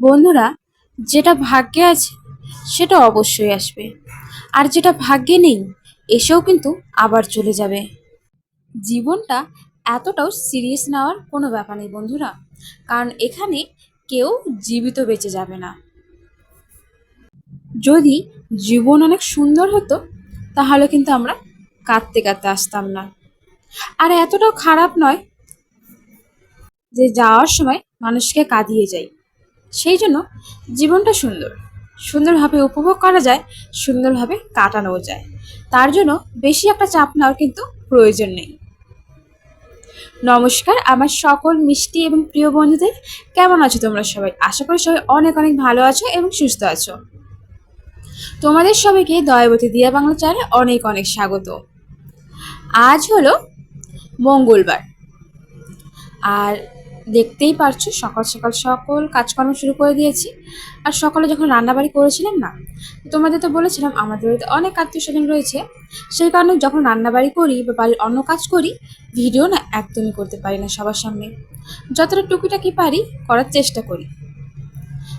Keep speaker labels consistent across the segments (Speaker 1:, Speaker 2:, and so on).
Speaker 1: বন্ধুরা, যেটা ভাগ্যে আছে, সেটা অবশ্যই আসবে। আর যেটা ভাগ্যে নেই, এসেও কিন্তু আবার চলে যাবে। জীবনটা এতটাও সিরিয়াস নেওয়ার কোনো ব্যাপার নেই বন্ধুরা, কারণ এখানে কেউ জীবিত বেঁচে যাবে না। যদি জীবন অনেক সুন্দর হতো, তাহলে কিন্তু আমরা কাঁদতে কাঁদতে আসতাম না। আর এতটাও খারাপ নয় যে যাওয়ার সময় মানুষকে কাঁদিয়ে যায় সেই জন্য জীবনটা সুন্দর। সুন্দরভাবে উপভোগ করা যায়, সুন্দরভাবে কাটানো যায়। তার জন্য বেশি একটা চাপ নেওয়ার কিন্তু প্রয়োজন নেই। নমস্কার, আমার সকল মিষ্টি এবং প্রিয় বন্ধুদের কেমন আছো তোমরা সবাই? আশা করি সবাই অনেক অনেক ভালো আছো এবং সুস্থ আছো। তোমাদের সবাইকে দয়াবতী দিয়া বাংলা চ্যানেলে অনেক অনেক স্বাগত। আজ হলো মঙ্গলবার। আর দেখতেই পারছ, সকাল সকাল সকল কাজকর্ম শুরু করে দিয়েছি। আর সকালে যখন রান্নাবাড়ি করেছিলাম না তোমাদের তো বলেছিলাম, আমাদের বাড়িতে অনেক আত্মীয় স্বজন রয়েছে। সেই কারণে যখন রান্নাবাড়ি করি বা বাড়ির অন্য কাজ করি, ভিডিও না একদমই করতে পারি না সবার সামনে। যতটা টুকিটাকি পারি, করার চেষ্টা করি।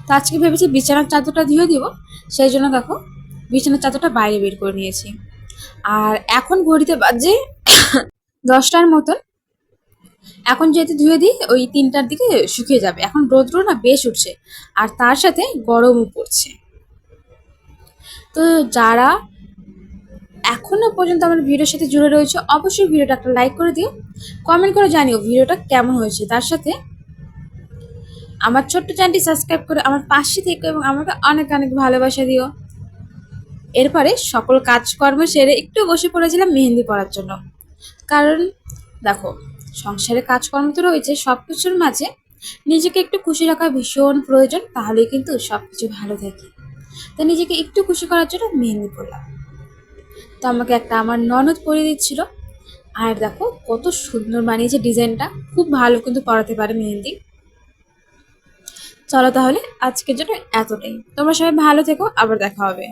Speaker 1: তো আজকে ভেবেছি বিছানার চাদরটা ধুয়ে দিব, সেই জন্য দেখো, বিছানার চাদরটা বাইরে বের করে নিয়েছি। আর এখন ঘড়িতে বাজে দশটার মতন। এখন যেহেতু ধুয়ে দিই, ওই তিনটার দিকে শুকিয়ে যাবে। এখন রৌদ্র না বেশ উঠছে, আর তার সাথে গরমও পড়ছে। তো যারা এখনও পর্যন্ত আমার ভিডিওর সাথে জুড়ে রয়েছে, অবশ্যই ভিডিওটা একটা লাইক করে দিও কমেন্ট করে জানিও ভিডিওটা কেমন হয়েছে। তার সাথে আমার ছোট্ট চ্যানেলটি সাবস্ক্রাইব করে আমার পাশে থেকে এবং আমাকে অনেক অনেক ভালোবাসা দিও। এরপরে সকল কাজকর্ম সেরে একটু বসে পড়েছিলাম মেহেন্দি পড়ার জন্য। কারণ দেখো সংসারে কাজকর্ম তো রয়েছে সব কিছুর মাঝে নিজেকে একটু খুশি রাখা ভীষণ প্রয়োজন, তাহলেই কিন্তু সব কিছু ভালো থাকে। তাই নিজেকে একটু খুশি করার জন্য মেহেন্দি পড়লাম তো আমাকে একটা আমার ননদ পরিয়ে দিচ্ছিল। আর দেখো, কত সুন্দর বানিয়েছে ডিজাইনটা, খুব ভালো কিন্তু পড়াতে পারে মেহেন্দি। চলো তাহলে আজকের জন্য এতটাই। তোমরা সবাই ভালো থেকো, আবার দেখা হবে।